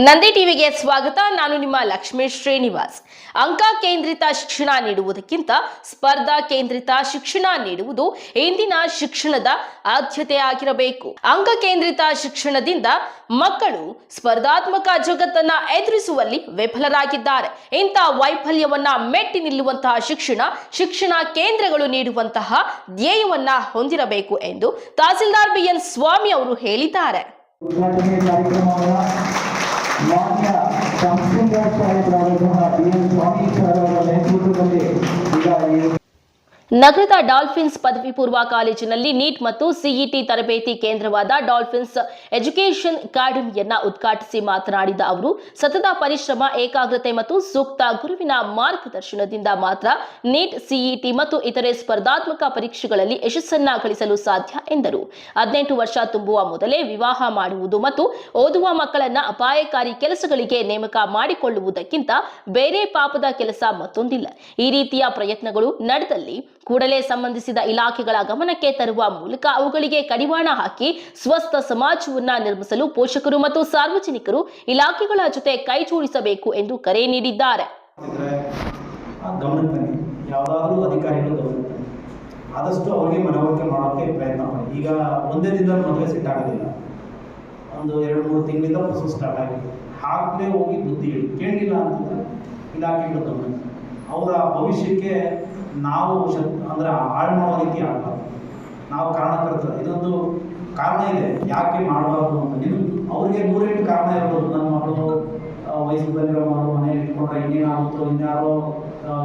ನಂದಿ ಟಿವಿಗೆ ಸ್ವಾಗತ. ನಾನು ನಿಮ್ಮ ಲಕ್ಷ್ಮೀ ಶ್ರೀನಿವಾಸ್. ಅಂಕ ಕೇಂದ್ರಿತ ಶಿಕ್ಷಣ ನೀಡುವುದಕ್ಕಿಂತ ಸ್ಪರ್ಧಾ ಕೇಂದ್ರಿತ ಶಿಕ್ಷಣ ನೀಡುವುದು ಇಂದಿನ ಶಿಕ್ಷಣದ ಆದ್ಯತೆ ಆಗಿರಬೇಕು. ಅಂಕ ಕೇಂದ್ರಿತ ಶಿಕ್ಷಣದಿಂದ ಮಕ್ಕಳು ಸ್ಪರ್ಧಾತ್ಮಕ ಜಗತ್ತನ್ನ ಎದುರಿಸುವಲ್ಲಿ ವಿಫಲರಾಗಿದ್ದಾರೆ. ಇಂಥ ವೈಫಲ್ಯವನ್ನ ಮೆಟ್ಟಿ ನಿಲ್ಲುವಂತಹ ಶಿಕ್ಷಣ ಶಿಕ್ಷಣ ಕೇಂದ್ರಗಳು ನೀಡುವಂತಹ ಧ್ಯೇಯವನ್ನ ಹೊಂದಿರಬೇಕು ಎಂದು ತಹಸೀಲ್ದಾರ್ ಬಿಎನ್ ಸ್ವಾಮಿ ಅವರು ಹೇಳಿದ್ದಾರೆ. ಉದ್ಘಾಟನೆ ಕಾರ್ಯಕ್ರಮವನ್ನು ಮಾನ್ಯ ಸಂಪೂರ್ಣ ಸಾಹೇಬರಾದಂತಹ ಬಿ ಎನ್ ಸ್ವಾಮಿ ಸರ್ ಅವರ ನೇತೃತ್ವದಲ್ಲಿ ಈಗ ಈ ನಗರದ ಡಾಲ್ಫಿನ್ಸ್ ಪದವಿ ಪೂರ್ವ ಕಾಲೇಜಿನಲ್ಲಿ ನೀಟ್ ಮತ್ತು ಸಿಇಟಿ ತರಬೇತಿ ಕೇಂದ್ರವಾದ ಡಾಲ್ಫಿನ್ಸ್ ಎಜುಕೇಷನ್ ಅಕಾಡೆಮಿಯನ್ನ ಉದ್ಘಾಟಿಸಿ ಮಾತನಾಡಿದ ಅವರು, ಸತತ ಪರಿಶ್ರಮ, ಏಕಾಗ್ರತೆ ಮತ್ತು ಸೂಕ್ತ ಗುರುವಿನ ಮಾರ್ಗದರ್ಶನದಿಂದ ಮಾತ್ರ ನೀಟ್, ಸಿಇಟಿ ಮತ್ತು ಇತರೆ ಸ್ಪರ್ಧಾತ್ಮಕ ಪರೀಕ್ಷೆಗಳಲ್ಲಿ ಯಶಸ್ಸನ್ನ ಗಳಿಸಲು ಸಾಧ್ಯ ಎಂದರು. ಹದಿನೆಂಟು ವರ್ಷ ತುಂಬುವ ಮೊದಲೇ ವಿವಾಹ ಮಾಡುವುದು ಮತ್ತು ಓದುವ ಮಕ್ಕಳನ್ನ ಅಪಾಯಕಾರಿ ಕೆಲಸಗಳಿಗೆ ನೇಮಕ ಮಾಡಿಕೊಳ್ಳುವುದಕ್ಕಿಂತ ಬೇರೆ ಪಾಪದ ಕೆಲಸ ಮತ್ತೊಂದಿಲ್ಲ. ಈ ರೀತಿಯ ಪ್ರಯತ್ನಗಳು ನಡೆದಲ್ಲಿ ಕೂಡಲೇ ಸಂಬಂಧಿಸಿದ ಇಲಾಖೆಗಳ ಗಮನಕ್ಕೆ ತರುವ ಮೂಲಕ ಅವುಗಳಿಗೆ ಕಡಿವಾಣ ಹಾಕಿ ಸ್ವಸ್ಥ ಸಮಾಜವನ್ನ ನಿರ್ಮಿಸಲು ಪೋಷಕರು ಮತ್ತು ಸಾರ್ವಜನಿಕರು ಇಲಾಖೆಗಳ ಜೊತೆ ಕೈ ಜೋಡಿಸಬೇಕು ಎಂದು ಕರೆ ನೀಡಿದ್ದಾರೆ. ಆದಷ್ಟು ಅವರಿಗೆ ಮನವರಿಕೆ ಮಾಡೋಕ್ಕೆ ಪ್ರಯತ್ನ ಮಾಡಿ. ಈಗ ಒಂದೇ ದಿನ ಮದುವೆ ಸೆಟ್ ಆಗೋದಿಲ್ಲ. ಒಂದು ಎರಡು ಮೂರು ತಿಂಗಳಿಂದ ಪ್ರೊಸೆಸ್ ಸ್ಟಾರ್ಟ್ ಆಗಿದೆ. ಆಗಲೇ ಹೋಗಿ ಬುದ್ಧಿ ಹೇಳಿ ಕೇಳಲಿಲ್ಲ ಅಂತಂದರೆ ಇಲಾಖೆಗಳು ಗಮನ ಅವರ ಭವಿಷ್ಯಕ್ಕೆ ನಾವು ಅಂದ್ರೆ ಹಾಳು ಮಾಡೋ ರೀತಿ ಆಗಬಾರ್ದು. ನಾವು ಕಾರಣಕರ್ತರು ಇದೊಂದು ಕಾರಣ ಇದೆ. ಯಾಕೆ ಮಾಡಬಾರ್ದು ಅಂತ ನೀವು ಅವ್ರಿಗೆ ನೂರೆಂಟು ಕಾರಣ ಇರ್ಬೋದು. ನನ್ನ ಮಗಳು ವಯಸ್ಸಿಗೆ ಬಂದಿರೋ ಮಗಳು ಮನೇಲಿ ಇಟ್ಕೊಂಡ್ರೆ ಇನ್ನೇನಾಗುತ್ತೋ, ಇನ್ಯಾರೋ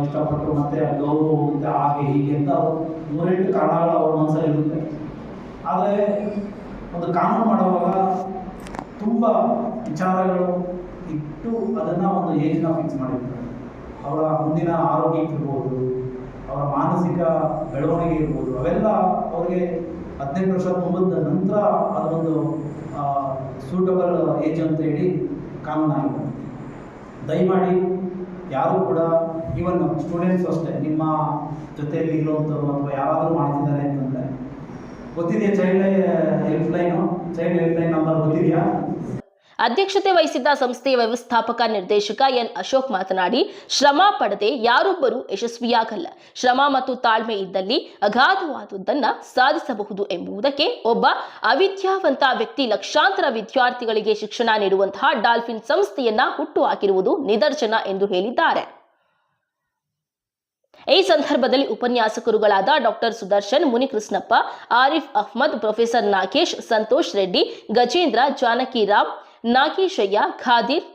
ಇಷ್ಟಪಟ್ಟರು ಮತ್ತೆ ಗೌರವ ಹೋಗುತ್ತೆ, ಹಾಗೆ ಹೀಗೆ ಅಂತ ನೂರೆಂಟು ಕಾರಣಗಳು ಅವ್ರ ಮನಸ್ಸಲ್ಲಿ ಇರುತ್ತೆ. ಆದರೆ ಒಂದು ಕಾನೂನು ಮಾಡುವಾಗ ತುಂಬ ವಿಚಾರಗಳು ಇಟ್ಟು ಅದನ್ನು ಒಂದು ಏಜ್ನ ಫಿಕ್ಸ್ ಮಾಡಿರ್ತಾರೆ. ಅವರ ಮುಂದಿನ ಆರೋಗ್ಯಕ್ಕೆ ಇರ್ಬೋದು. ಅವರ ಮಾನಸಿಕ ಬೆಳವಣಿಗೆ ಇರ್ಬೋದು. ಅವೆಲ್ಲ ಅವರಿಗೆ ಹದಿನೆಂಟು ವರ್ಷ ತುಂಬಿದ ನಂತರ ಅದೊಂದು ಸೂಟಬಲ್ ಏಜ್ ಅಂತ ಹೇಳಿ ಕಾನೂನಾಗಿದೆ ದಯಮಾಡಿ ಯಾರು ಕೂಡ ಈವನ್ ಸ್ಟೂಡೆಂಟ್ಸ್ ಅಷ್ಟೇ, ನಿಮ್ಮ ಜೊತೆಯಲ್ಲಿ ಇರುವಂಥವ್ರು ಅಥವಾ ಯಾರಾದರೂ ಮಾಡ್ತಿದ್ದಾರೆ ಅಂತಂದರೆ, ಗೊತ್ತಿದೆಯಾ child helpline child helpline number ಗೊತ್ತಿದೆಯಾ? ಅಧ್ಯಕ್ಷತೆ ವಹಿಸಿದ್ದ ಸಂಸ್ಥೆಯ ವ್ಯವಸ್ಥಾಪಕ ನಿರ್ದೇಶಕ ಎನ್ ಅಶೋಕ್ ಮಾತನಾಡಿ, ಶ್ರಮ ಪಡದೆ ಯಾರೊಬ್ಬರು ಯಶಸ್ವಿಯಾಗಲ್ಲ. ಶ್ರಮ ಮತ್ತು ತಾಳ್ಮೆ ಇದ್ದಲ್ಲಿ ಅಗಾಧವಾದುದನ್ನ ಸಾಧಿಸಬಹುದು ಎಂಬುದಕ್ಕೆ ಒಬ್ಬ ಅವಿದ್ಯಾವಂತ ವ್ಯಕ್ತಿ ಲಕ್ಷಾಂತರ ವಿದ್ಯಾರ್ಥಿಗಳಿಗೆ ಶಿಕ್ಷಣ ನೀಡುವಂತಹ ಡಾಲ್ಫಿನ್ ಸಂಸ್ಥೆಯನ್ನ ಹುಟ್ಟು ಹಾಕಿರುವುದು ನಿದರ್ಶನ ಎಂದು ಹೇಳಿದ್ದಾರೆ. ಈ ಸಂದರ್ಭದಲ್ಲಿ ಉಪನ್ಯಾಸಕರುಗಳಾದ ಡಾಕ್ಟರ್ ಸುದರ್ಶನ್, ಮುನಿಕೃಷ್ಣಪ್ಪ, ಆರಿಫ್ ಅಹ್ಮದ್, ಪ್ರೊಫೆಸರ್ ನಾಗೇಶ್, ಸಂತೋಷ್ ರೆಡ್ಡಿ, ಗಜೇಂದ್ರ ಜಾನಕಿರಾಮ್ ನಾಗೇಶಯ್ಯ, ಖಾದಿರ್,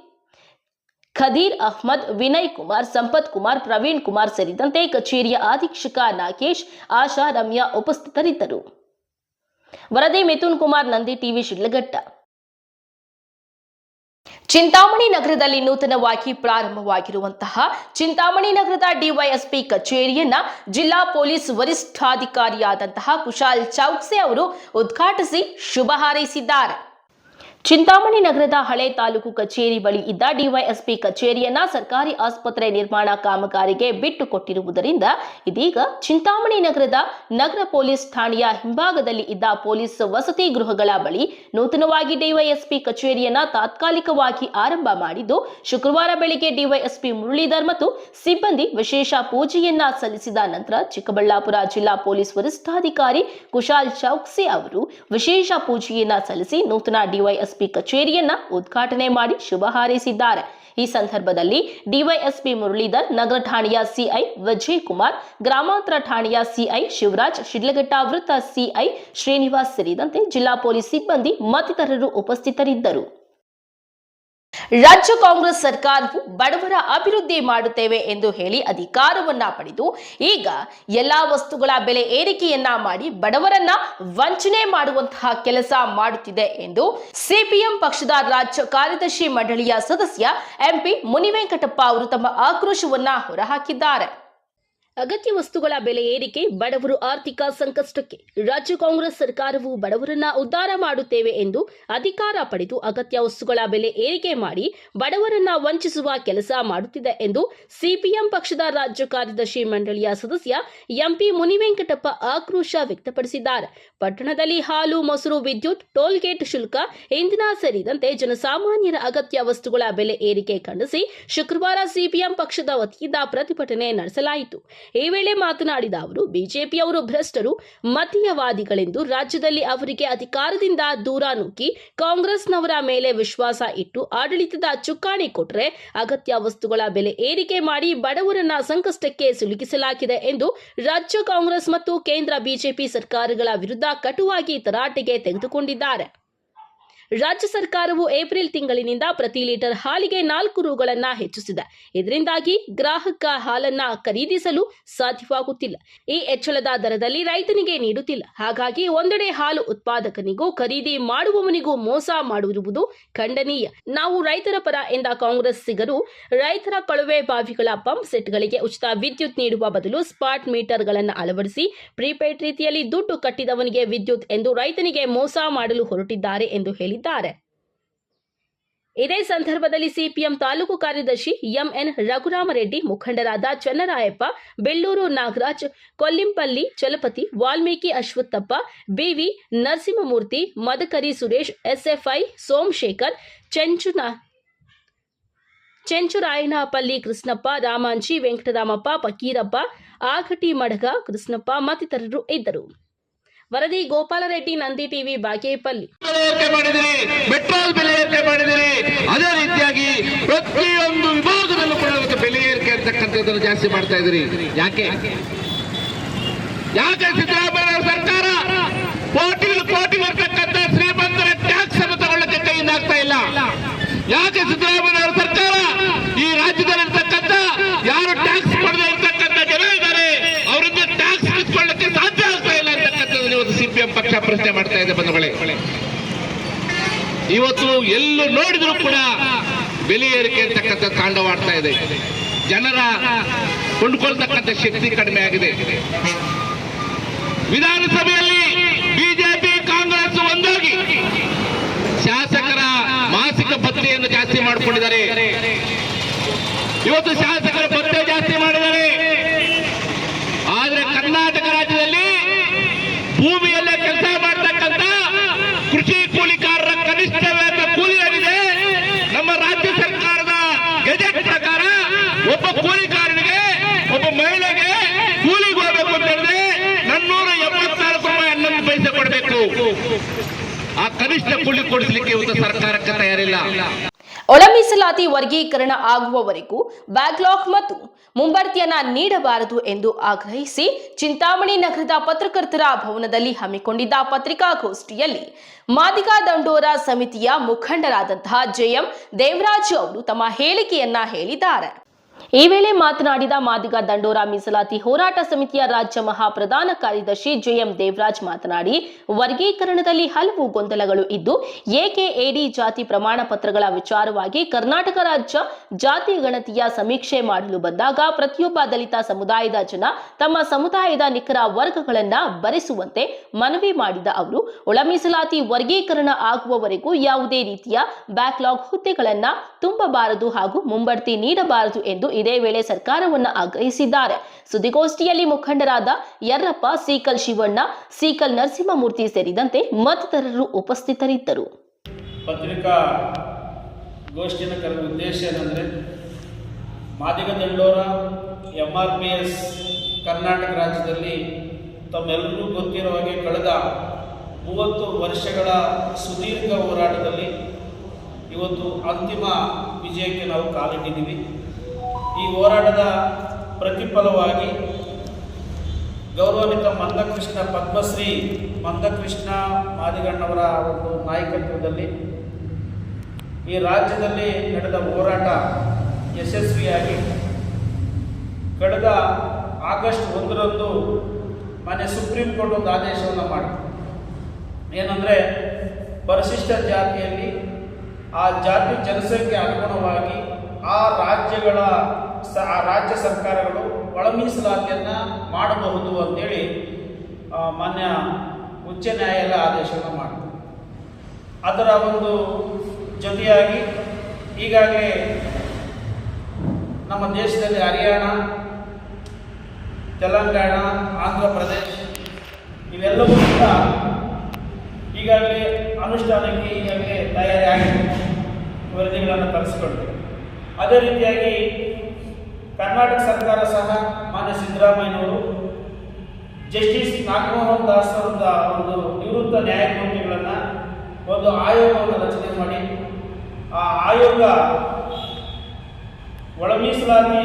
ಖದೀರ್ ಅಹ್ಮದ್, ವಿನಯ್ ಕುಮಾರ್, ಸಂಪತ್ ಕುಮಾರ್, ಪ್ರವೀಣ್ ಕುಮಾರ್ ಸೇರಿದಂತೆ ಕಚೇರಿಯ ಅಧೀಕ್ಷಕ ನಾಗೇಶ್, ಆಶಾ ರಮ್ಯಾ ಉಪಸ್ಥಿತರಿದ್ದರು. ವರದಿ ಮಿಥುನ್ ಕುಮಾರ್, ನಂದಿ ಟಿವಿ, ಶಿಡ್ಲಘಟ್ಟ. ಚಿಂತಾಮಣಿ ನಗರದಲ್ಲಿ ನೂತನವಾಗಿ ಪ್ರಾರಂಭವಾಗಿರುವಂತಹ ಚಿಂತಾಮಣಿ ನಗರದ ಡಿವೈಎಸ್ಪಿ ಕಚೇರಿಯನ್ನ ಜಿಲ್ಲಾ ಪೊಲೀಸ್ ವರಿಷ್ಠಾಧಿಕಾರಿಯಾದಂತಹ ಕುಶಾಲ್ ಚೌಕ್ಸೆ ಅವರು ಉದ್ಘಾಟಿಸಿ ಶುಭ ಹಾರೈಸಿದ್ದಾರೆ. ಚಿಂತಾಮಣಿ ನಗರದ ಹಳೆ ತಾಲೂಕು ಕಚೇರಿ ಬಳಿ ಇದ್ದ ಡಿವೈಎಸ್ಪಿ ಕಚೇರಿಯನ್ನ ಸರ್ಕಾರಿ ಆಸ್ಪತ್ರೆ ನಿರ್ಮಾಣ ಕಾಮಗಾರಿಗೆ ಬಿಟ್ಟು ಕೊಟ್ಟಿರುವುದರಿಂದ ಇದೀಗ ಚಿಂತಾಮಣಿ ನಗರದ ನಗರ ಪೊಲೀಸ್ ಠಾಣೆಯ ಹಿಂಭಾಗದಲ್ಲಿ ಇದ್ದ ಪೊಲೀಸ್ ವಸತಿ ಗೃಹಗಳ ಬಳಿ ನೂತನವಾಗಿ ಡಿವೈಎಸ್ಪಿ ಕಚೇರಿಯನ್ನ ತಾತ್ಕಾಲಿಕವಾಗಿ ಆರಂಭ ಮಾಡಿದ್ದು, ಶುಕ್ರವಾರ ಬೆಳಿಗ್ಗೆ ಡಿವೈಎಸ್ಪಿ ಮುರಳೀಧರ್ ಮತ್ತು ಸಿಬ್ಬಂದಿ ವಿಶೇಷ ಪೂಜೆಯನ್ನ ಸಲ್ಲಿಸಿದ ನಂತರ ಚಿಕ್ಕಬಳ್ಳಾಪುರ ಜಿಲ್ಲಾ ಪೊಲೀಸ್ ವರಿಷ್ಠಾಧಿಕಾರಿ ಕುಶಾಲ್ ಚೌಕ್ಸಿ ಅವರು ವಿಶೇಷ ಪೂಜೆಯನ್ನ ಸಲ್ಲಿಸಿ ನೂತನ ಡಿವೈಎಸ್ಪಿ ಕಚೇರಿಯನ್ನ ಉದ್ಘಾಟನೆ ಮಾಡಿ ಶುಭ ಹಾರೈಸಿದ್ದಾರೆ. ಈ ಸಂದರ್ಭದಲ್ಲಿ ಡಿವೈಎಸ್ಪಿ ಮುರಳೀಧರ್, ನಗರ ಠಾಣೆಯ ಸಿಐ ವಿಜಯ್ ಕುಮಾರ್ ಗ್ರಾಮಾಂತರ ಠಾಣೆಯ ಸಿಐ ಶಿವರಾಜ್, ಶಿಡ್ಲಘಟ್ಟ ವೃತ್ತ ಸಿಐ ಶ್ರೀನಿವಾಸ್ ಸೇರಿದಂತೆ ಜಿಲ್ಲಾ ಪೊಲೀಸ್ ಸಿಬ್ಬಂದಿ ಮತ್ತಿತರರು ಉಪಸ್ಥಿತರಿದ್ದರು. ರಾಜ್ಯ ಕಾಂಗ್ರೆಸ್ ಸರ್ಕಾರವು ಬಡವರ ಅಭಿವೃದ್ಧಿ ಮಾಡುತ್ತೇವೆ ಎಂದು ಹೇಳಿ ಅಧಿಕಾರವನ್ನ ಪಡೆದು ಈಗ ಎಲ್ಲಾ ವಸ್ತುಗಳ ಬೆಲೆ ಏರಿಕೆಯನ್ನ ಮಾಡಿ ಬಡವರನ್ನ ವಂಚನೆ ಮಾಡುವಂತಹ ಕೆಲಸ ಮಾಡುತ್ತಿದೆ ಎಂದು ಸಿಪಿಎಂ ಪಕ್ಷದ ರಾಜ್ಯ ಕಾರ್ಯದರ್ಶಿ ಮಂಡಳಿಯ ಸದಸ್ಯ ಎಂಪಿ ಮುನಿವೆಂಕಟಪ್ಪ ಅವರು ತಮ್ಮ ಆಕ್ರೋಶವನ್ನ ಹೊರಹಾಕಿದ್ದಾರೆ. ಅಗತ್ಯ ವಸ್ತುಗಳ ಬೆಲೆ ಏರಿಕೆ ಬಡವರು ಆರ್ಥಿಕ ಸಂಕಷ್ಟಕ್ಕೆ ರಾಜ್ಯ ಕಾಂಗ್ರೆಸ್ ಸರ್ಕಾರವು ಬಡವರನ್ನ ಉದ್ಧಾರ ಮಾಡುತ್ತೇವೆ ಎಂದು ಅಧಿಕಾರ ಪಡೆದು ಅಗತ್ಯ ವಸ್ತುಗಳ ಬೆಲೆ ಏರಿಕೆ ಮಾಡಿ ಬಡವರನ್ನ ವಂಚಿಸುವ ಕೆಲಸ ಮಾಡುತ್ತಿದೆ ಎಂದು ಸಿಪಿಎಂ ಪಕ್ಷದ ರಾಜ್ಯ ಕಾರ್ಯದರ್ಶಿ ಮಂಡಳಿಯ ಸದಸ್ಯ ಎಂಪಿ ಮುನಿವೆಂಕಟಪ್ಪ ಆಕ್ರೋಶ ವ್ಯಕ್ತಪಡಿಸಿದ್ದಾರೆ. ಪಟ್ಟಣದಲ್ಲಿ ಹಾಲು, ಮೊಸರು, ವಿದ್ಯುತ್, ಟೋಲ್ಗೇಟ್ ಶುಲ್ಕ ಇಂಧನ ಸೇರಿದಂತೆ ಜನಸಾಮಾನ್ಯರ ಅಗತ್ಯ ವಸ್ತುಗಳ ಬೆಲೆ ಏರಿಕೆ ಖಂಡಿಸಿ ಶುಕ್ರವಾರ ಸಿಪಿಎಂ ಪಕ್ಷದ ವತಿಯಿಂದ ಪ್ರತಿಭಟನೆ ನಡೆಸಲಾಯಿತು. ಈ ವೇಳೆ ಮಾತನಾಡಿದ ಅವರು ಬಿಜೆಪಿಯವರು ಭ್ರಷ್ಟರು, ಮತೀಯವಾದಿಗಳೆಂದು ರಾಜ್ಯದಲ್ಲಿ ಅವರಿಗೆ ಅಧಿಕಾರದಿಂದ ದೂರ ನುಗ್ಗಿ ಕಾಂಗ್ರೆಸ್ನವರ ಮೇಲೆ ವಿಶ್ವಾಸ ಇಟ್ಟು ಆಡಳಿತದ ಚುಕ್ಕಾಣಿ ಕೊಟ್ಟರೆ ಅಗತ್ಯ ವಸ್ತುಗಳ ಬೆಲೆ ಏರಿಕೆ ಮಾಡಿ ಬಡವರನ್ನ ಸಂಕಷ್ಟಕ್ಕೆ ಸಿಲುಕಿಸಲಾಗಿದೆ ಎಂದು ರಾಜ್ಯ ಕಾಂಗ್ರೆಸ್ ಮತ್ತು ಕೇಂದ್ರ ಬಿಜೆಪಿ ಸರ್ಕಾರಗಳ ವಿರುದ್ಧ ಕಟುವಾಗಿ ತರಾಟೆಗೆ ತೆಗೆದುಕೊಂಡಿದ್ದಾರೆ. ರಾಜ್ಯ ಸರ್ಕಾರವು ಏಪ್ರಿಲ್ ತಿಂಗಳಿನಿಂದ ಪ್ರತಿ ಲೀಟರ್ ಹಾಲಿಗೆ ನಾಲ್ಕು ರುಗಳನ್ನ ಹೆಚ್ಚಿಸಿದೆ. ಇದರಿಂದಾಗಿ ಗ್ರಾಹಕ ಹಾಲನ್ನ ಖರೀದಿಸಲು ಸಾಧ್ಯವಾಗುತ್ತಿಲ್ಲ. ಈ ಹೆಚ್ಚಳದ ದರದಲ್ಲಿ ರೈತನಿಗೆ ನೀಡುತ್ತಿಲ್ಲ. ಹಾಗಾಗಿ ಒಂದೆಡೆ ಹಾಲು ಉತ್ಪಾದಕನಿಗೂ ಖರೀದಿ ಮಾಡುವವನಿಗೂ ಮೋಸ ಮಾಡಿರುವುದು ಖಂಡನೀಯ. ನಾವು ರೈತರ ಪರ ಎಂದ ಕಾಂಗ್ರೆಸ್ಸಿಗರು, ರೈತರ ಕೊಳವೆ ಬಾವಿಗಳ ಪಂಪ್ ಸೆಟ್ಗಳಿಗೆ ಉಚಿತ ವಿದ್ಯುತ್ ನೀಡುವ ಬದಲು ಸ್ಪಾಟ್ ಮೀಟರ್ಗಳನ್ನು ಅಳವಡಿಸಿ ಪ್ರೀಪೇಡ್ ರೀತಿಯಲ್ಲಿ ದುಡ್ಡು ಕಟ್ಟಿದವನಿಗೆ ವಿದ್ಯುತ್ ಎಂದು ರೈತನಿಗೆ ಮೋಸ ಮಾಡಲು ಹೊರಟಿದ್ದಾರೆ ಎಂದು ಇದೇ ಸಂದರ್ಭದಲ್ಲಿ ಸಿಪಿಎಂ ತಾಲೂಕು ಕಾರ್ಯದರ್ಶಿ ಎಂಎನ್ ರಘುರಾಮರೆಡ್ಡಿ, ಮುಖಂಡರಾದ ಚನ್ನರಾಯಪ್ಪ, ಬೆಳ್ಳೂರು ನಾಗರಾಜ್, ಕೊಲ್ಲಿಂಪಲ್ಲಿ ಚಲಪತಿ ವಾಲ್ಮೀಕಿ ಅಶ್ವತ್ಥಪ್ಪ, ಬಿವಿ ನರಸಿಂಹಮೂರ್ತಿ, ಮದಕರಿ ಸುರೇಶ್, ಎಸ್ಎಫ್ಐ ಸೋಮಶೇಖರ್, ಚೆಂಚುನಾ ಚೆಂಚುರಾಯನಪಲ್ಲಿ ಕೃಷ್ಣಪ್ಪ ರಾಮಾಂಚಿ ವೆಂಕಟರಾಮಪ್ಪ, ಫಕೀರಪ್ಪ ಆಗಟಿ ಮಡಗ ಕೃಷ್ಣಪ್ಪ ಮತ್ತಿತರರು ಇದ್ದರು. ವರದಿ ಗೋಪಾಲರೆಡ್ಡಿ ನಂದಿ ಟಿವಿ, ಬಾಗೇಪಲ್ಲಿ. ಪೆಟ್ರೋಲ್ ಬೆಲೆ ಏರಿಕೆ ಮಾಡಿದಿರಿ. ಅದೇ ರೀತಿಯಾಗಿ ಪ್ರತಿಯೊಂದು ವಿಭಾಗದಲ್ಲೂ ಕೂಡ ಬೆಲೆ ಏರಿಕೆ ಅಂತಕ್ಕಂಥದ್ದನ್ನು ಜಾಸ್ತಿ ಮಾಡ್ತಾ ಇದ್ರಿ ಯಾಕೆ? ಯಾಕೆ ಸಿದ್ದರಾಮಯ್ಯ ಸರ್ಕಾರ? ಕೋಟಿ ಕೋಟಿ ಬರ್ತಕ್ಕಂಥ ಶ್ರೀಮಂತರ ಟ್ಯಾಕ್ಸ್ ಅನ್ನು ತಗೊಳ್ಳಕ್ಕೆ ಕೈಯಿಂದ ಆಗ್ತಾ ಇಲ್ಲ. ಯಾಕೆ ಸಿದ್ದರಾಮಯ್ಯ ಸರ್ಕಾರ? ಈ ರಾಜ್ಯದಲ್ಲಿರ್ತಕ್ಕಂಥ ಯಾರು ಟ್ಯಾಕ್ಸ್ ಪಡೆದೇ ಇರ್ತಕ್ಕಂಥ ಜನ ಇದ್ದಾರೆ ಅವರಿಂದ ಟ್ಯಾಕ್ಸ್ ಕಿತ್ಕೊಳ್ಳಕ್ಕೆ ಸಾಧ್ಯ ಆಗ್ತಾ ಇಲ್ಲ ಅಂತಕ್ಕಂಥದ್ದನ್ನು ಇವತ್ತು ಸಿಪಿಎಂ ಪಕ್ಷ ಪ್ರಶ್ನೆ ಮಾಡ್ತಾ ಇದೆ ಬಂಧುಗಳೇ. ಇವತ್ತು ಎಲ್ಲೂ ನೋಡಿದ್ರು ಕೂಡ ಬೆಲೆ ಏರಿಕೆ ಅಂತಕ್ಕಂಥ ತಾಂಡವಾಡ್ತಾ ಇದೆ. ಜನರ ಕೊಂಡ್ಕೊಳ್ತಕ್ಕಂಥ ಶಕ್ತಿ ಕಡಿಮೆ ಆಗಿದೆ. ವಿಧಾನಸಭೆಯಲ್ಲಿ ಬಿಜೆಪಿ, ಕಾಂಗ್ರೆಸ್ ಒಂದಾಗಿ ಶಾಸಕರ ಮಾಸಿಕ ಭತ್ಯೆಯನ್ನು ಜಾಸ್ತಿ ಮಾಡಿಕೊಂಡಿದ್ದಾರೆ. ಇವತ್ತು ಶಾಸಕರ ಭತ್ಯೆ ಜಾಸ್ತಿ ಮಾಡಿದ್ದಾರೆ ಆದ್ರೆ ಕರ್ನಾಟಕ ರಾಜ್ಯದಲ್ಲಿ ಭೂಮಿಯಲ್ಲೇ ಕೆಲಸ ಮಾಡ್ತಕ್ಕಂಥ ಕೃಷಿ ಕೂಲಿಕಾರರ ಕನಿಷ್ಠ ವೇತನ ಕೂಲಿ ಏನಿದೆ ನಮ್ಮ ರಾಜ್ಯ ಸರ್ಕಾರದ ಗೆಜೆಟ್ ಪ್ರಕಾರ ಒಬ್ಬ ಕೂಲಿಕಾರನಿಗೆ ಒಬ್ಬ ಮಹಿಳೆಗೆ ಕೂಲಿಗೆ ಹೋಗ್ಬೇಕು ಅಂತ ಹೇಳಿದ್ರೆ ನನ್ನೂರ ಎಂಬತ್ನಾಲ್ಕು ರೂಪಾಯಿ ಹನ್ನೊಂದು ಪೈಸೆ ಕೊಡಬೇಕು ಆ ಕನಿಷ್ಠ ಕೂಲಿ ಕೊಡಿಸಲಿಕ್ಕೆ ಇವತ್ತು ಸರ್ಕಾರಕ್ಕೆ ತಯಾರಿಲ್ಲ. ಒಳ ಮೀಸಲಾತಿ ವರ್ಗೀಕರಣ ಆಗುವವರೆಗೂ ಬ್ಯಾಕ್ಲಾಗ್ ಮತ್ತು ಮುಂಬಡ್ತಿಯನ್ನ ನೀಡಬಾರದು ಎಂದು ಆಗ್ರಹಿಸಿ ಚಿಂತಾಮಣಿ ನಗರದ ಪತ್ರಕರ್ತರ ಭವನದಲ್ಲಿ ಹಮ್ಮಿಕೊಂಡಿದ್ದ ಪತ್ರಿಕಾಗೋಷ್ಠಿಯಲ್ಲಿ ಮಾದಿಗ ದಂಡೋರ ಸಮಿತಿಯ ಮುಖಂಡರಾದಂತಹ ಜೆಎಂ ದೇವರಾಜು ಅವರು ತಮ್ಮ ಹೇಳಿಕೆಯನ್ನ ಹೇಳಿದ್ದಾರೆ. ಈ ವೇಳೆ ಮಾತನಾಡಿದ ಮಾದಿಗ ದಂಡೋರ ಮೀಸಲಾತಿ ಹೋರಾಟ ಸಮಿತಿಯ ರಾಜ್ಯ ಮಹಾಪ್ರಧಾನ ಕಾರ್ಯದರ್ಶಿ ಜೆಎಂ ದೇವರಾಜ್ ಮಾತನಾಡಿ, ವರ್ಗೀಕರಣದಲ್ಲಿ ಹಲವು ಗೊಂದಲಗಳು ಇದ್ದು ಏಕೆ ಎಡಿ ಜಾತಿ ಪ್ರಮಾಣ ಪತ್ರಗಳ ವಿಚಾರವಾಗಿ ಕರ್ನಾಟಕ ರಾಜ್ಯ ಜಾತಿ ಗಣತಿಯ ಸಮೀಕ್ಷೆ ಮಾಡಲು ಬಂದಾಗ ಪ್ರತಿಯೊಬ್ಬ ದಲಿತ ಸಮುದಾಯದ ಜನ ತಮ್ಮ ಸಮುದಾಯದ ನಿಖರ ವರ್ಗಗಳನ್ನ ಬರೆಸುವಂತೆ ಮನವಿ ಮಾಡಿದ ಅವರು, ಒಳ ಮೀಸಲಾತಿ ವರ್ಗೀಕರಣ ಆಗುವವರೆಗೂ ಯಾವುದೇ ರೀತಿಯ ಬ್ಯಾಕ್ಲಾಗ್ ಹುದ್ದೆಗಳನ್ನ ತುಂಬಬಾರದು ಹಾಗೂ ಮುಂಬಡ್ತಿ ನೀಡಬಾರದು ಎಂದು ಇದೇ ವೇಳೆ ಸರ್ಕಾರವನ್ನು ಆಗ್ರಹಿಸಿದ್ದಾರೆ. ಸುದ್ದಿಗೋಷ್ಠಿಯಲ್ಲಿ ಮುಖಂಡರಾದ ಯರ್ರಪ್ಪ ಸೀಕಲ್ ಶಿವಣ್ಣ, ಸೀಕಲ್ ನರಸಿಂಹಮೂರ್ತಿ ಸೇರಿದಂತೆ ಮತ್ತಿತರರು ಉಪಸ್ಥಿತರಿದ್ದರು. ಪತ್ರಿಕಾ ಗೋಷ್ಠಿಯನ್ನು ಕರೆದ ಉದ್ದೇಶ ಏನಂದರೆ, Madiga Dandora M R P S Karnataka ರಾಜ್ಯದಲ್ಲಿ ತಮ್ಮೆಲ್ಲರೂ ಗೊತ್ತಿರುವ ಹಾಗೆ ಕಳೆದ ಮೂವತ್ತು ವರ್ಷಗಳ ಸುದೀರ್ಘ ಹೋರಾಟದಲ್ಲಿ ಇವತ್ತು ಅಂತಿಮ ವಿಜಯಕ್ಕೆ ನಾವು ಕಾಲಿಟ್ಟಿದ್ದೀವಿ. ಈ ಹೋರಾಟದ ಪ್ರತಿಫಲವಾಗಿ ಗೌರವಾನ್ವಿತ ಮಂದಕೃಷ್ಣ ಪದ್ಮಶ್ರೀ ಮಂದಕೃಷ್ಣ ಮಾದಿಗಣ್ಣವರ ಒಂದು ನಾಯಕತ್ವದಲ್ಲಿ ಈ ರಾಜ್ಯದಲ್ಲಿ ನಡೆದ ಹೋರಾಟ ಯಶಸ್ವಿಯಾಗಿ ಕಳೆದ ಆಗಸ್ಟ್ ಒಂದರಂದು ಮಾನ್ಯ ಸುಪ್ರೀಂ ಕೋರ್ಟ್ ಒಂದು ಆದೇಶವನ್ನು ಮಾಡಿತು. ಏನಂದರೆ ಪರಿಶಿಷ್ಟ ಜಾತಿಯಲ್ಲಿ ಆ ಜಾತಿ ಜನಸಂಖ್ಯೆ ಅನುಗುಣವಾಗಿ ಆ ರಾಜ್ಯಗಳ ಸ ಆ ರಾಜ್ಯ ಸರ್ಕಾರಗಳು ಒಳ ಮೀಸಲಾತಿಯನ್ನು ಮಾಡಬಹುದು ಅಂತೇಳಿ ಮಾನ್ಯ ಉಚ್ಚ ನ್ಯಾಯಾಲಯ ಆದೇಶವನ್ನು ಮಾಡಿತು. ಅದರ ಒಂದು ಜೊತೆಯಾಗಿ ಈಗಾಗಲೇ ನಮ್ಮ ದೇಶದಲ್ಲಿ ಹರಿಯಾಣ, ತೆಲಂಗಾಣ ಆಂಧ್ರ ಪ್ರದೇಶ್ ಇವೆಲ್ಲವೂ ಕೂಡ ಈಗಾಗಲೇ ಅನುಷ್ಠಾನಕ್ಕೆ ಈಗಾಗಲೇ ತಯಾರಿ ಆಗಿದೆ. ವರದಿಗಳನ್ನು ತರಿಸಿಕೊಂಡು. ಅದೇ ರೀತಿಯಾಗಿ ಕರ್ನಾಟಕ ಸರ್ಕಾರ ಸಹ ಮಾನ್ಯ ಸಿದ್ದರಾಮಯ್ಯನವರು ಜಸ್ಟಿಸ್ ನಾಗಮೋಹನ್ ದಾಸ್ ಅವರ ಒಂದು ನಿವೃತ್ತ ನ್ಯಾಯಮೂರ್ತಿಗಳನ್ನು ಒಂದು ಆಯೋಗವನ್ನು ರಚನೆ ಮಾಡಿ, ಆ ಆಯೋಗ ಒಳ ಮೀಸಲಾತಿ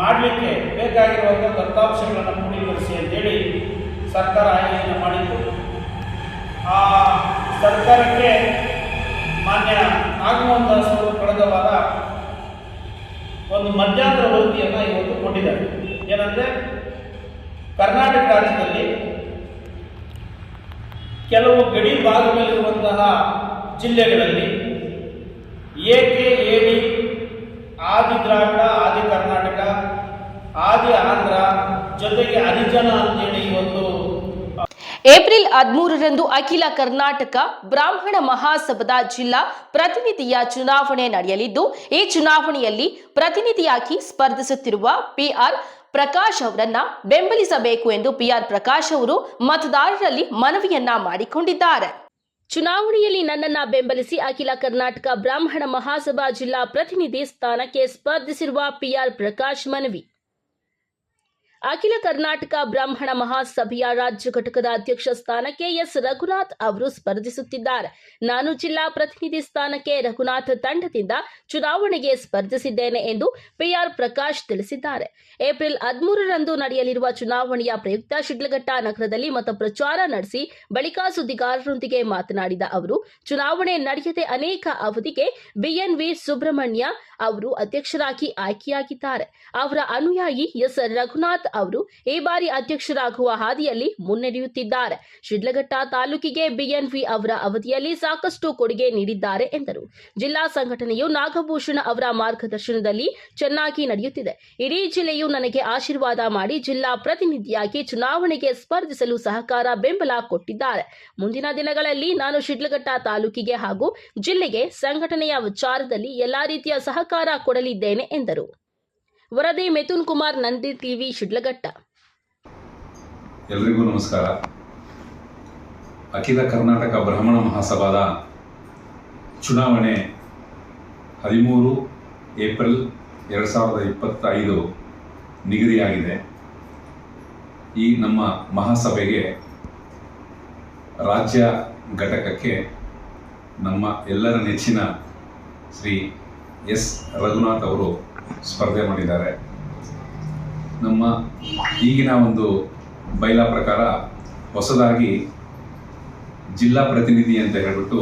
ಮಾಡಲಿಕ್ಕೆ ಬೇಕಾಗಿರುವಂಥ ದತ್ತಾಂಶಗಳನ್ನು ಕ್ರೋಢೀಕರಿಸಿ ಅಂತೇಳಿ ಸರ್ಕಾರ ಆಯೋಜನೆ ಮಾಡಿತ್ತು. ಆ ಸರ್ಕಾರಕ್ಕೆ ಮಾನ್ಯ ನಾಗಮೋಹನ್ ದಾಸ್ ಅವರು ಕಳೆದ ವಾರ ಒಂದು ಮಧ್ಯಂತರ ವರದಿಯನ್ನು ಇವತ್ತು ಕೊಟ್ಟಿದ್ದಾರೆ. ಏನಂದರೆ, ಕರ್ನಾಟಕ ರಾಜ್ಯದಲ್ಲಿ ಕೆಲವು ಗಡಿ ಭಾಗದಲ್ಲಿರುವಂತಹ ಜಿಲ್ಲೆಗಳಲ್ಲಿ ಏಕೆ ಏಡಿ ಆದಿ ದ್ರಾವಿಡ, ಆದಿ ಕರ್ನಾಟಕ, ಆದಿ ಆಂಧ್ರ ಜೊತೆಗೆ ಹರಿಜನ ಅಂತೇಳಿ ಇವತ್ತು ಏಪ್ರಿಲ್ ಹದಿಮೂರರಂದು ಅಖಿಲ ಕರ್ನಾಟಕ ಬ್ರಾಹ್ಮಣ ಮಹಾಸಭಾದ ಜಿಲ್ಲಾ ಪ್ರತಿನಿಧಿಯ ಚುನಾವಣೆ ನಡೆಯಲಿದ್ದು, ಈ ಚುನಾವಣೆಯಲ್ಲಿ ಪ್ರತಿನಿಧಿಯಾಗಿ ಸ್ಪರ್ಧಿಸುತ್ತಿರುವ ಪಿಆರ್ ಪ್ರಕಾಶ್ ಅವರನ್ನ ಬೆಂಬಲಿಸಬೇಕು ಎಂದು ಪಿಆರ್ ಪ್ರಕಾಶ್ ಅವರು ಮತದಾರರಲ್ಲಿ ಮನವಿಯನ್ನ ಮಾಡಿಕೊಂಡಿದ್ದಾರೆ. ಚುನಾವಣೆಯಲ್ಲಿ ನನ್ನನ್ನ ಬೆಂಬಲಿಸಿ ಅಖಿಲ ಕರ್ನಾಟಕ ಬ್ರಾಹ್ಮಣ ಮಹಾಸಭಾ ಜಿಲ್ಲಾ ಪ್ರತಿನಿಧಿ ಸ್ಥಾನಕ್ಕೆ ಸ್ಪರ್ಧಿಸಿರುವ ಪಿಆರ್ ಪ್ರಕಾಶ್ ಮನವಿ. ಅಖಿಲ ಕರ್ನಾಟಕ ಬ್ರಾಹ್ಮಣ ಮಹಾಸಭೆಯ ರಾಜ್ಯ ಘಟಕದ ಅಧ್ಯಕ್ಷ ಸ್ಥಾನಕ್ಕೆ ಎಸ್. ರಘುನಾಥ್ ಅವರು ಸ್ಪರ್ಧಿಸುತ್ತಿದ್ದಾರೆ. ನಾನು ಜಿಲ್ಲಾ ಪ್ರತಿನಿಧಿ ಸ್ಥಾನಕ್ಕೆ ರಘುನಾಥ್ ತಂಡದಿಂದ ಚುನಾವಣೆಗೆ ಸ್ಪರ್ಧಿಸಿದ್ದೇನೆ ಎಂದು ಪಿಆರ್ ಪ್ರಕಾಶ್ ತಿಳಿಸಿದ್ದಾರೆ. ಏಪ್ರಿಲ್ ಹದಿಮೂರರಂದು ನಡೆಯಲಿರುವ ಚುನಾವಣೆಯ ಪ್ರಯುಕ್ತ ಶಿಡ್ಲಘಟ್ಟ ನಗರದಲ್ಲಿ ಮತ ಪ್ರಚಾರ ನಡೆಸಿ ಬಳಿಕ ಸುದ್ದಿಗಾರರೊಂದಿಗೆ ಮಾತನಾಡಿದ ಅವರು, ಚುನಾವಣೆ ನಡೆಯದೆ ಅನೇಕ ಅವಧಿಗೆ ಬಿಎನ್ವಿ ಸುಬ್ರಹ್ಮಣ್ಯ ಅವರು ಅಧ್ಯಕ್ಷರಾಗಿ ಆಯ್ಕೆಯಾಗಿದ್ದಾರೆ. ಅವರ ಅನುಯಾಯಿ ಎಸ್. ರಘುನಾಥ್ ಅವರು ಈ ಬಾರಿ ಅಧ್ಯಕ್ಷರಾಗುವ ಹಾದಿಯಲ್ಲಿ ಮುನ್ನಡೆಯುತ್ತಿದ್ದಾರೆ. ಶಿಡ್ಲಘಟ್ಟ ತಾಲೂಕಿಗೆ ಬಿಎನ್ವಿ ಅವರ ಅವಧಿಯಲ್ಲಿ ಸಾಕಷ್ಟು ಕೊಡುಗೆ ನೀಡಿದ್ದಾರೆ ಎಂದರು. ಜಿಲ್ಲಾ ಸಂಘಟನೆಯು ನಾಗಭೂಷಣ ಅವರ ಮಾರ್ಗದರ್ಶನದಲ್ಲಿ ಚೆನ್ನಾಗಿ ನಡೆಯುತ್ತಿದೆ. ಇಡೀ ಜಿಲ್ಲೆಯು ನನಗೆ ಆಶೀರ್ವಾದ ಮಾಡಿ ಜಿಲ್ಲಾ ಪ್ರತಿನಿಧಿಯಾಗಿ ಚುನಾವಣೆಗೆ ಸ್ಪರ್ಧಿಸಲು ಸಹಕಾರ ಬೆಂಬಲ ಕೊಟ್ಟಿದ್ದಾರೆ. ಮುಂದಿನ ದಿನಗಳಲ್ಲಿ ನಾನು ಶಿಡ್ಲಘಟ್ಟ ತಾಲೂಕಿಗೆ ಹಾಗೂ ಜಿಲ್ಲೆಗೆ ಸಂಘಟನೆಯ ವಿಚಾರದಲ್ಲಿ ಎಲ್ಲಾ ರೀತಿಯ ಸಹಕಾರ ಕೊಡಲಿದ್ದೇನೆ ಎಂದರು. ವರದಿ ಮಿಥುನ್ ಕುಮಾರ್, ನಂದಿ ಟಿವಿ, ಶಿಡ್ಲಘಟ್ಟ. ಎಲ್ರಿಗೂ ನಮಸ್ಕಾರ. ಅಖಿಲ ಕರ್ನಾಟಕ ಬ್ರಾಹ್ಮಣ ಮಹಾಸಭಾದ ಚುನಾವಣೆ ಹದಿಮೂರು ಏಪ್ರಿಲ್ ಎರಡು ಸಾವಿರದ ಇಪ್ಪತ್ತೈದು ನಿಗದಿಯಾಗಿದೆ. ಈ ನಮ್ಮ ಮಹಾಸಭೆಗೆ ರಾಜ್ಯ ಘಟಕಕ್ಕೆ ನಮ್ಮ ಎಲ್ಲರ ನೆಚ್ಚಿನ ಶ್ರೀ ಎಸ್. ರಘುನಾಥ್ ಅವರು ಸ್ಪರ್ಧೆ ಮಾಡಿದ್ದಾರೆ. ನಮ್ಮ ಈಗಿನ ಒಂದು ಬೈಲಾ ಪ್ರಕಾರ ಹೊಸದಾಗಿ ಜಿಲ್ಲಾ ಪ್ರತಿನಿಧಿ ಅಂತ ಹೇಳ್ಬಿಟ್ಟು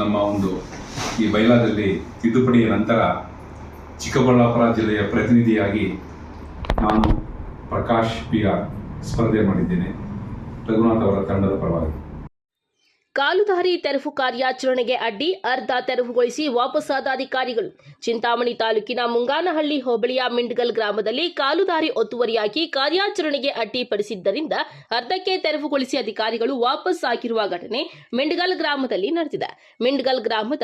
ನಮ್ಮ ಒಂದು ಈ ಬೈಲಾದಲ್ಲಿ ತಿದ್ದುಪಡಿಯ ನಂತರ ಚಿಕ್ಕಬಳ್ಳಾಪುರ ಜಿಲ್ಲೆಯ ಪ್ರತಿನಿಧಿಯಾಗಿ ನಾನು ಪ್ರಕಾಶ್ ಪಿ ಆರ್ ಸ್ಪರ್ಧೆ ಮಾಡಿದ್ದೇನೆ. ರಘುನಾಥ್ ಅವರ ತಂಡದ ಪರವಾಗಿ. ಕಾಲುದಾರಿ ತೆರವು ಕಾರ್ಯಾಚರಣೆಗೆ ಅಡ್ಡಿ, ಅರ್ಧ ತೆರವುಗೊಳಿಸಿ ವಾಪಸ್ಸಾದ ಅಧಿಕಾರಿಗಳು. ಚಿಂತಾಮಣಿ ತಾಲೂಕಿನ ಮುಂಗಾನಹಳ್ಳಿ ಹೋಬಳಿಯ ಮಿಂಡ್ಗಲ್ ಗ್ರಾಮದಲ್ಲಿ ಕಾಲುದಾರಿ ಒತ್ತುವರಿಯಾಗಿ ಕಾರ್ಯಾಚರಣೆಗೆ ಅಡ್ಡಿಪಡಿಸಿದ್ದರಿಂದ ಅರ್ಧಕ್ಕೆ ತೆರವುಗೊಳಿಸಿ ಅಧಿಕಾರಿಗಳು ವಾಪಸ್ ಹಾಕಿರುವ ಘಟನೆ ಮಿಂಡ್ಗಲ್ ಗ್ರಾಮದಲ್ಲಿ ನಡೆದಿದೆ. ಮಿಂಡ್ಗಲ್ ಗ್ರಾಮದ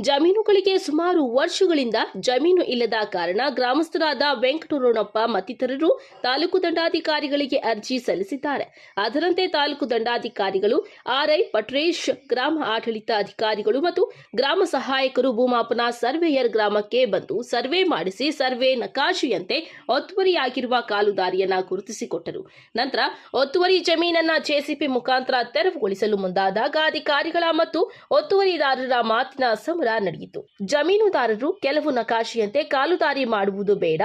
ಜಮೀನುಗಳಿಗೆ ಸುಮಾರು ವರ್ಷಗಳಿಂದ ಜಮೀನು ಇಲ್ಲದ ಕಾರಣ ಗ್ರಾಮಸ್ಥರಾದ ವೆಂಕಟರೋಣಪ್ಪ ಮತ್ತಿತರರು ತಾಲೂಕು ದಂಡಾಧಿಕಾರಿಗಳಿಗೆ ಅರ್ಜಿ ಸಲ್ಲಿಸಿದ್ದಾರೆ. ಅದರಂತೆ ತಾಲೂಕು ದಂಡಾಧಿಕಾರಿಗಳು ಆರ್ಐ ಪಟ್ರೇಶ್, ಗ್ರಾಮ ಆಡಳಿತ ಅಧಿಕಾರಿಗಳು ಮತ್ತು ಗ್ರಾಮ ಸಹಾಯಕರು ಭೂಮಾಪನ ಸರ್ವೇಯರ್ ಗ್ರಾಮಕ್ಕೆ ಬಂದು ಸರ್ವೆ ಮಾಡಿಸಿ ಸರ್ವೆ ನಕಾಶೆಯಂತೆ ಒತ್ತುವರಿಯಾಗಿರುವ ಕಾಲುದಾರಿಯನ್ನ ಗುರುತಿಸಿಕೊಟ್ಟರು. ನಂತರ ಒತ್ತುವರಿ ಜಮೀನನ್ನ ಜೆಸಿಪಿ ಮುಖಾಂತರ ತೆರವುಗೊಳಿಸಲು ಮುಂದಾದಾಗ ಅಧಿಕಾರಿಗಳ ಮತ್ತು ಒತ್ತುವರಿದಾರರ ಮಾತಿನ ಸಮರ ನಡೆಯಿತು. ಜಮೀನುದಾರರು ಕೆಲವು ನಕಾಶೆಯಂತೆ ಕಾಲುದಾರಿ ಮಾಡುವುದು ಬೇಡ.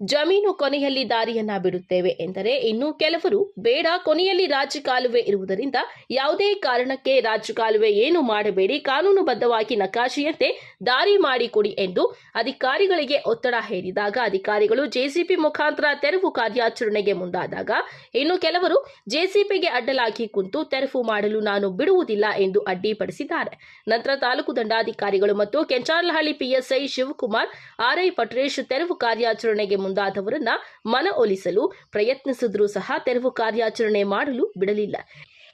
ಜಮೀನು ಕೊನೆಯಲ್ಲಿ ದಾರಿಯನ್ನ ಬಿಡುತ್ತೇವೆ ಎಂದರೆ ಇನ್ನು ಕೆಲವರು ಬೇಡ ಕೊನೆಯಲ್ಲಿ ರಾಜ್ಯ ಕಾಲುವೆ ಇರುವುದರಿಂದ ಯಾವುದೇ ಕಾರಣಕ್ಕೆ ರಾಜ್ಯ ಕಾಲುವೆ ಏನು ಮಾಡಬೇಡಿ, ಕಾನೂನುಬದ್ಧವಾಗಿ ನಕಾಶೆಯಂತೆ ದಾರಿ ಮಾಡಿಕೊಡಿ ಎಂದು ಅಧಿಕಾರಿಗಳಿಗೆ ಒತ್ತಡ ಹೇರಿದಾಗ, ಅಧಿಕಾರಿಗಳು ಜೆಸಿಪಿ ಮುಖಾಂತರ ತೆರವು ಕಾರ್ಯಾಚರಣೆಗೆ ಮುಂದಾದಾಗ ಇನ್ನು ಕೆಲವರು ಜೆಸಿಪಿಗೆ ಅಡ್ಡಲಾಗಿ ಕುಂತು ತೆರವು ಮಾಡಲು ನಾನು ಬಿಡುವುದಿಲ್ಲ ಎಂದು ಅಡ್ಡಿಪಡಿಸಿದ್ದಾರೆ. ನಂತರ ತಾಲೂಕು ದಂಡಾಧಿಕಾರಿಗಳು ಮತ್ತು ಕೆಂಚಾರ್ಲಹಳ್ಳಿ ಪಿಎಸ್ಐ ಶಿವಕುಮಾರ್, ಆರ್ಐ ಪಟ್ರೇಶ್ ತೆರವು ಕಾರ್ಯಾಚರಣೆಗೆ ಮುಂದಾದವರನ್ನ ಮನವೊಲಿಸಲು ಪ್ರಯತ್ನಿಸಿದ್ರೂ ಸಹ ತೆರವು ಕಾರ್ಯಾಚರಣೆ ಮಾಡಲು ಬಿಡಲಿಲ್ಲ.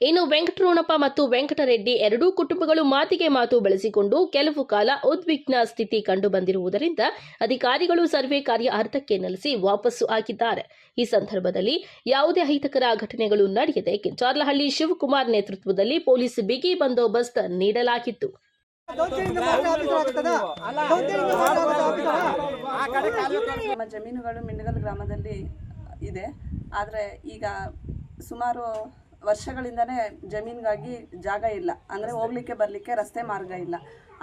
ಇನ್ನು ವೆಂಕಟರಮಣಪ್ಪ ಮತ್ತು ವೆಂಕಟರೆಡ್ಡಿ ಎರಡೂ ಕುಟುಂಬಗಳು ಮಾತಿಗೆ ಮಾತು ಬೆಳೆಸಿಕೊಂಡು ಕೆಲವು ಕಾಲ ಉದ್ವಿಗ್ನ ಸ್ಥಿತಿ ಕಂಡುಬಂದಿರುವುದರಿಂದ ಅಧಿಕಾರಿಗಳು ಸರ್ವೆ ಕಾರ್ಯ ಅರ್ಧಕ್ಕೆ ನೆಲೆಸಿ ವಾಪಸ್ಸು ಹಾಕಿದ್ದಾರೆ. ಈ ಸಂದರ್ಭದಲ್ಲಿ ಯಾವುದೇ ಅಹಿತಕರ ಘಟನೆಗಳು ನಡೆಯದೆ ಕಿಂಚಾರ್ಲಹಳ್ಳಿ ಶಿವಕುಮಾರ್ ನೇತೃತ್ವದಲ್ಲಿ ಪೊಲೀಸ್ ಬಿಗಿ ಬಂದೋಬಸ್ತ್ ನೀಡಲಾಗಿತ್ತು. ನಮ್ಮ ಜಮೀನುಗಳು ಮಿಂಡಗಲ್ ಗ್ರಾಮದಲ್ಲಿ ಇದೆ. ಆದರೆ ಈಗ ಸುಮಾರು ವರ್ಷಗಳಿಂದನೇ ಜಮೀನಿಗಾಗಿ ಜಾಗ ಇಲ್ಲ. ಅಂದರೆ ಹೋಗ್ಲಿಕ್ಕೆ ಬರಲಿಕ್ಕೆ ರಸ್ತೆ ಮಾರ್ಗ ಇಲ್ಲ.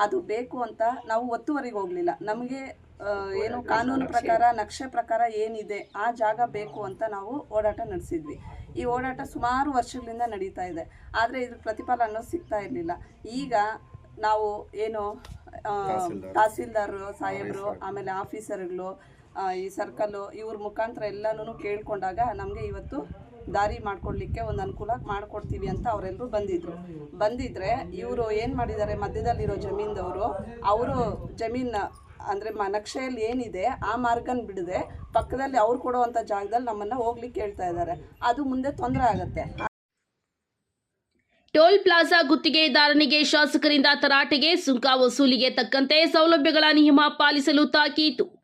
ಅದು ಬೇಕು ಅಂತ ನಾವು ಒತ್ತುವರಿಗೆ ಹೋಗಲಿಲ್ಲ. ನಮಗೆ ಏನು ಕಾನೂನು ಪ್ರಕಾರ, ನಕ್ಷೆ ಪ್ರಕಾರ ಏನಿದೆ, ಆ ಜಾಗ ಬೇಕು ಅಂತ ನಾವು ಓಡಾಟ ನಡೆಸಿದ್ವಿ. ಈ ಓಡಾಟ ಸುಮಾರು ವರ್ಷಗಳಿಂದ ನಡೀತಾ ಇದೆ. ಆದರೆ ಇದ್ರ ಪ್ರತಿಫಲ ಅನ್ನೋದು ಸಿಗ್ತಾ ಇರಲಿಲ್ಲ. ಈಗ ನಾವು ಏನು ತಹಸೀಲ್ದಾರ್. ಸಾಹೇಬರು ಆಮೇಲೆ ಆಫೀಸರ್ಗಳು ಈ ಸರ್ಕಲ್ಲು ಇವ್ರ ಮುಖಾಂತರ ಎಲ್ಲನೂ ಕೇಳ್ಕೊಂಡಾಗ ನಮಗೆ ಇವತ್ತು ದಾರಿ ಮಾಡ್ಕೊಡ್ಲಿಕ್ಕೆ ಒಂದು ಅನುಕೂಲ ಮಾಡ್ಕೊಡ್ತೀವಿ ಅಂತ ಅವರೆಲ್ಲರೂ ಬಂದಿದ್ರು. ಬಂದಿದ್ರೆ ಇವರು ಏನು ಮಾಡಿದ್ದಾರೆ ಮಧ್ಯದಲ್ಲಿರೋ ಜಮೀನ್ದವರು ಅವರು ಜಮೀನ್ ಅಂದರೆ ಮ ನಕ್ಷೆಯಲ್ಲಿ ಏನಿದೆ ಆ ಮಾರ್ಗನ ಬಿಡದೆ ಪಕ್ಕದಲ್ಲಿ ಅವ್ರು ಕೊಡುವಂಥ ಜಾಗದಲ್ಲಿ ನಮ್ಮನ್ನು ಹೋಗ್ಲಿಕ್ಕೆ ಹೇಳ್ತಾ ಇದ್ದಾರೆ. ಅದು ಮುಂದೆ ತೊಂದರೆ ಆಗುತ್ತೆ. ಟೋಲ್ ಪ್ಲಾಜಾ ಗುತ್ತಿಗೆದಾರನಿಗೆ ಶಾಸಕರಿಂದ ತರಾಟೆಗೆ ಸುಂಕ ವಸೂಲಿಗೆ ತಕ್ಕಂತೆ ಸೌಲಭ್ಯಗಳ ನಿಯಮ ಪಾಲಿಸಲು ತಾಕೀತು.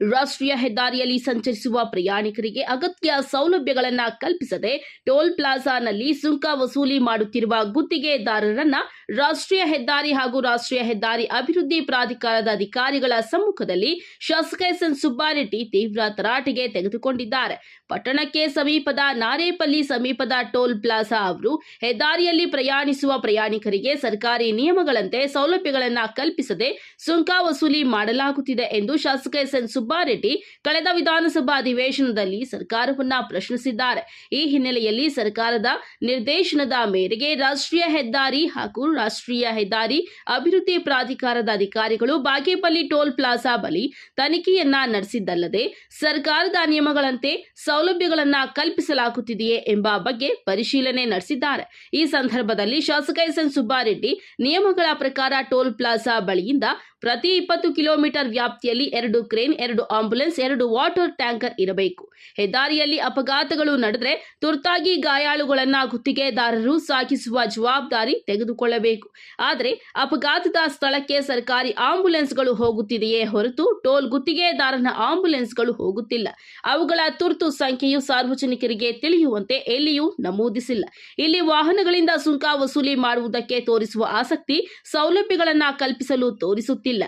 ರಾಷ್ಟ್ರೀಯ ಹೆದ್ದಾರಿಯಲ್ಲಿ ಸಂಚರಿಸುವ ಪ್ರಯಾಣಿಕರಿಗೆ ಅಗತ್ಯ ಸೌಲಭ್ಯಗಳನ್ನು ಕಲ್ಪಿಸದೆ ಟೋಲ್ ಪ್ಲಾಜಾನಲ್ಲಿ ಸುಂಕ ವಸೂಲಿ ಮಾಡುತ್ತಿರುವ ಗುತ್ತಿಗೆದಾರರನ್ನ ರಾಷ್ಟ್ರೀಯ ಹೆದ್ದಾರಿ ಹಾಗೂ ರಾಷ್ಟ್ರೀಯ ಹೆದ್ದಾರಿ ಅಭಿವೃದ್ಧಿ ಪ್ರಾಧಿಕಾರದ ಅಧಿಕಾರಿಗಳ ಸಮ್ಮುಖದಲ್ಲಿ ಶಾಸಕ ಎಸ್ಎನ್ ಸುಬ್ಬಾರೆಡ್ಡಿ ತೀವ್ರ ತರಾಟೆಗೆ ತೆಗೆದುಕೊಂಡಿದ್ದಾರೆ. ಪಟ್ಟಣಕ್ಕೆ ಸಮೀಪದ ನಾರೇಪಲ್ಲಿ ಸಮೀಪದ ಟೋಲ್ ಪ್ಲಾಜಾ ಅವರು ಹೆದ್ದಾರಿಯಲ್ಲಿ ಪ್ರಯಾಣಿಸುವ ಪ್ರಯಾಣಿಕರಿಗೆ ಸರ್ಕಾರಿ ನಿಯಮಗಳಂತೆ ಸೌಲಭ್ಯಗಳನ್ನು ಕಲ್ಪಿಸದೆ ಸುಂಕ ವಸೂಲಿ ಮಾಡಲಾಗುತ್ತಿದೆ ಎಂದು ಶಾಸಕ ಎಸ್ಎನ್ ಸುಬ್ಬಾರೆಡ್ಡಿ ಕಳೆದ ವಿಧಾನಸಭಾ ಅಧಿವೇಶನದಲ್ಲಿ ಸರ್ಕಾರವನ್ನ ಪ್ರಶ್ನಿಸಿದ್ದಾರೆ. ಈ ಹಿನ್ನೆಲೆಯಲ್ಲಿ ಸರ್ಕಾರದ ನಿರ್ದೇಶನದ ಮೇರೆಗೆ ರಾಷ್ಟ್ರೀಯ ಹೆದ್ದಾರಿ ಹಾಗೂ ರಾಷ್ಟ್ರೀಯ ಹೆದ್ದಾರಿ ಅಭಿವೃದ್ಧಿ ಪ್ರಾಧಿಕಾರದ ಅಧಿಕಾರಿಗಳು ಬಾಗೇಪಲ್ಲಿ ಟೋಲ್ ಪ್ಲಾಜಾ ಬಳಿ ತನಿಖೆಯನ್ನ ನಡೆಸಿದ್ದಲ್ಲದೆ ಸರ್ಕಾರದ ನಿಯಮಗಳಂತೆ ಸೌಲಭ್ಯಗಳನ್ನ ಕಲ್ಪಿಸಲಾಗುತ್ತಿದೆಯೇ ಎಂಬ ಬಗ್ಗೆ ಪರಿಶೀಲನೆ ನಡೆಸಿದ್ದಾರೆ. ಈ ಸಂದರ್ಭದಲ್ಲಿ ಶಾಸಕ ಎಸ್ ಎನ್ ಸುಬ್ಬಾರೆಡ್ಡಿ ನಿಯಮಗಳ ಪ್ರಕಾರ ಟೋಲ್ ಪ್ಲಾಜಾ ಬಳಿಯಿಂದ ಪ್ರತಿ ಇಪ್ಪತ್ತು ಕಿಲೋಮೀಟರ್ ವ್ಯಾಪ್ತಿಯಲ್ಲಿ ಎರಡು ಕ್ರೇನ್, ಎರಡು ಆಂಬ್ಯುಲೆನ್ಸ್ ಎರಡು ವಾಟರ್ ಟ್ಯಾಂಕರ್ ಇರಬೇಕು. ಹೆದ್ದಾರಿಯಲ್ಲಿ ಅಪಘಾತಗಳು ನಡೆದರೆ ತುರ್ತಾಗಿ ಗಾಯಾಳುಗಳನ್ನ ಗುತ್ತಿಗೆದಾರರು ಸಾಗಿಸುವ ಜವಾಬ್ದಾರಿ ತೆಗೆದುಕೊಳ್ಳಬೇಕು. ಆದರೆ ಅಪಘಾತದ ಸ್ಥಳಕ್ಕೆ ಸರ್ಕಾರಿ ಆಂಬ್ಯುಲೆನ್ಸ್ಗಳು ಹೋಗುತ್ತಿದೆಯೇ ಹೊರತು ಟೋಲ್ ಗುತ್ತಿಗೆದಾರನ ಆಂಬ್ಯುಲೆನ್ಸ್ಗಳು ಹೋಗುತ್ತಿಲ್ಲ. ಅವುಗಳ ತುರ್ತು ಸಂಖ್ಯೆಯು ಸಾರ್ವಜನಿಕರಿಗೆ ತಿಳಿಯುವಂತೆ ಎಲ್ಲಿಯೂ ನಮೂದಿಸಿಲ್ಲ. ಇಲ್ಲಿ ವಾಹನಗಳಿಂದ ಸುಂಕ ವಸೂಲಿ ಮಾಡುವುದಕ್ಕೆ ತೋರಿಸುವ ಆಸಕ್ತಿ ಸೌಲಭ್ಯಗಳನ್ನು ಕಲ್ಪಿಸಲು ತೋರಿಸುತ್ತಿಲ್ಲ.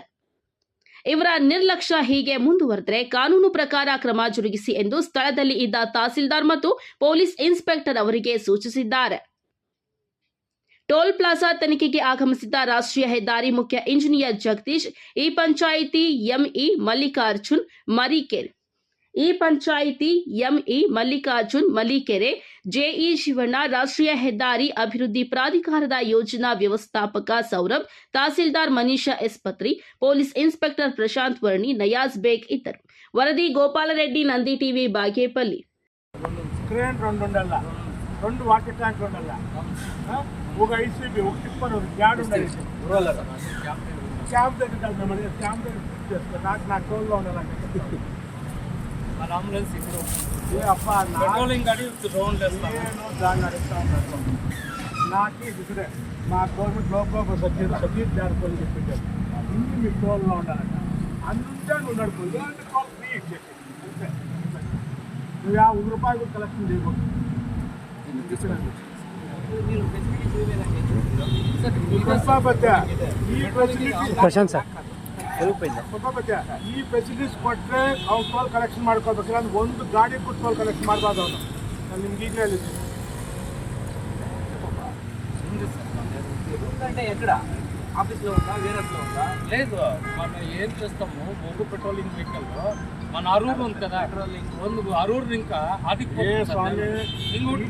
ಇವರ ನಿರ್ಲಕ್ಷ್ಯ ಹೀಗೆ ಮುಂದುವರೆದರೆ ಕಾನೂನು ಪ್ರಕಾರ ಕ್ರಮ ಜರುಗಿಸಿ ಎಂದು ಸ್ಥಳದಲ್ಲಿ ಇದ್ದ ತಹಸೀಲ್ದಾರ್ ಮತ್ತು ಪೊಲೀಸ್ ಇನ್ಸ್ಪೆಕ್ಟರ್ ಅವರಿಗೆ ಸೂಚಿಸಿದ್ದಾರೆ. ಟೋಲ್ ಪ್ಲಾಜಾ ತನಿಖೆಗೆ ಆಗಮಿಸಿದ್ದ ರಾಷ್ಟ್ರೀಯ ಹೆದ್ದಾರಿ ಮುಖ್ಯ ಇಂಜಿನಿಯರ್ ಜಗದೀಶ್, ಈ ಪಂಚಾಯಿತಿ ಎಂಇ ಮಲ್ಲಿಕಾರ್ಜುನ್, ಮರಿಕೆರೆ. ಈ ಪಂಚಾಯಿತಿ ಎಂಇ ಮಲ್ಲಿಕಾರ್ಜುನ್ ಮಲ್ಲಿಕೆರೆ ಜೆಇ ಶಿವಣ್ಣ ರಾಷ್ಟ್ರೀಯ ಹೆದ್ದಾರಿ ಅಭಿವೃದ್ಧಿ ಪ್ರಾಧಿಕಾರದ ಯೋಜನಾ ವ್ಯವಸ್ಥಾಪಕ Saurabh tahsildar Manisha S Patri police inspector Prashanth Varni Nayaz Baig ఇద్దరు వరది గోపాలరెడ్డి నంది టీవీ బాగేపల్లి క్రేన్ రెండు ఉండాల రెండు వాటర్ ట్యాంక్ ఉండాల ఆ? ఒక ఐసీబీ ఒక టిప్పర్ ఒక గ్యాడ్ ఉండాలి క్యాంప్ దగ్గర కాదు మేము అడిగేది క్యాంప్ దగ్గర ఫిక్స్ చేస్తాం నాకు నా టోల్లో ఉండాలంటే అంబులెన్స్ ఇప్పుడు పెట్రోలింగ్ అడిగి రౌండ్ నాకు ఇసుడే మా గవర్నమెంట్ లోపల సబ్జీ సబ్జీ దాడుకోని చెప్పించారు ఇన్ని మీ టోల్లో ఉండాలంట. అందుకే నువ్వు నడుపు. ఇలాంటి టోల్ ఫ్రీ ఇచ్చేసి. నువ్వు రూపాయలు కలెక్షన్ చేయకూడదు Prashanth sir. Facility Prashant sir ಪ್ರತಾಪತ್ಯ ಈ ಫೆಸಿಲಿಟೀಸ್ ಕೊಟ್ಟರೆ ಅವ್ನು ಟೋಲ್ ಕಲೆಕ್ಷನ್ ಮಾಡ್ಕೋಬೇಕು ಇಲ್ಲಾಂದ್ರೆ ಒಂದು ಗಾಡಿ ಕೊಟ್ಟು ಟೋಲ್ ಕಲೆಕ್ಷನ್ ಮಾಡ್ಬಾರ್ದು ಅವನು ನಾನು ನಿಮ್ಗೆ ಈಗಲೇ ಹೇಳಿದ್ದೀನಿ అంటే ఎక్కడ ఆఫీస్లో ఉందా వేరేలో ఉందా లేదు మన ఏం చేస్తాము బొగ్గు పెట్రోలింగ్ వెహికల్ మన అరూరు ఉంది కదా పెట్రోలింగ్ ಒಂದು ಅರೂರು ఇంకా అది ಏ ಸ್ವಾಮಿ ఇంకోటి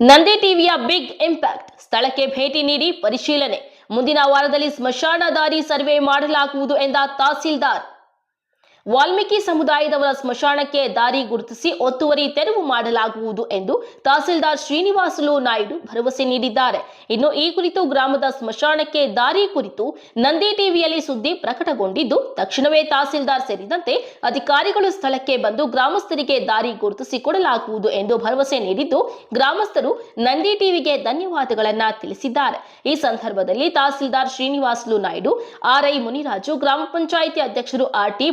ನಂದಿ ಟಿವಿಯ ಬಿಗ್ ಇಂಪ್ಯಾಕ್ಟ್ ಸ್ಥಳಕ್ಕೆ ಭೇಟಿ ನೀಡಿ ಪರಿಶೀಲನೆ ಮುಂದಿನ ವಾರದಲ್ಲಿ ಸ್ಮಶಾನ ದಾರಿ ಸರ್ವೆ ಮಾಡಲಾಗುವುದು ಎಂದ ತಹಸೀಲ್ದಾರ್. ವಾಲ್ಮೀಕಿ ಸಮುದಾಯದವರ ಸ್ಮಶಾನಕ್ಕೆ ದಾರಿ ಗುರುತಿಸಿ ಒತ್ತುವರಿ ತೆರವು ಮಾಡಲಾಗುವುದು ಎಂದು ತಹಸೀಲ್ದಾರ್ ಶ್ರೀನಿವಾಸಲು ನಾಯ್ಡು ಭರವಸೆ ನೀಡಿದ್ದಾರೆ. ಇನ್ನು ಈ ಕುರಿತು ಗ್ರಾಮದ ಸ್ಮಶಾನಕ್ಕೆ ದಾರಿ ಕುರಿತು ನಂದಿ ಟಿವಿಯಲ್ಲಿ ಸುದ್ದಿ ಪ್ರಕಟಗೊಂಡಿದ್ದು, ತಕ್ಷಣವೇ ತಹಸೀಲ್ದಾರ್ ಸೇರಿದಂತೆ ಅಧಿಕಾರಿಗಳು ಸ್ಥಳಕ್ಕೆ ಬಂದು ಗ್ರಾಮಸ್ಥರಿಗೆ ದಾರಿ ಗುರುತಿಸಿ ಕೊಡಲಾಗುವುದು ಎಂದು ಭರವಸೆ ನೀಡಿದ್ದು, ಗ್ರಾಮಸ್ಥರು ನಂದಿ ಟಿವಿಗೆ ಧನ್ಯವಾದಗಳನ್ನ ತಿಳಿಸಿದ್ದಾರೆ. ಈ ಸಂದರ್ಭದಲ್ಲಿ ತಹಸೀಲ್ದಾರ್ ಶ್ರೀನಿವಾಸಲು ನಾಯ್ಡು, ಆರ್ಐ ಮುನಿರಾಜು, ಗ್ರಾಮ ಪಂಚಾಯಿತಿ ಅಧ್ಯಕ್ಷರು ಆರ್ ಟಿ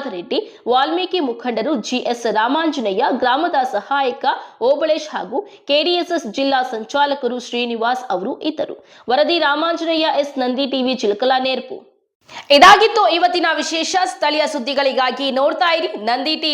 ಪ್ರಸಾದ್ ವಾಲ್ಮೀಕಿ ಮುಖಂಡರು ಜಿಎಸ್ ರಾಮಾಂಜನೇಯ, ಗ್ರಾಮದ ಸಹಾಯಕ ಓಬಳೇಶ್ ಹಾಗೂ ಕೆಡಿಎಸ್ಎಸ್ ಜಿಲ್ಲಾ ಸಂಚಾಲಕರು ಶ್ರೀನಿವಾಸ್ ಅವರು ಇದ್ದರು. ವರದಿ ರಾಮಾಂಜನೇಯ ಎಸ್. ನಂದಿ ಟಿವಿ, ಚಿಲಕಲಾ, ನೇರ್ಪು. ಇದಾಗಿತ್ತು ಇವತ್ತಿನ ವಿಶೇಷ. ಸ್ಥಳೀಯ ಸುದ್ದಿಗಳಿಗಾಗಿ ನೋಡ್ತಾ ಇರಿ ನಂದಿ ಟಿವಿ.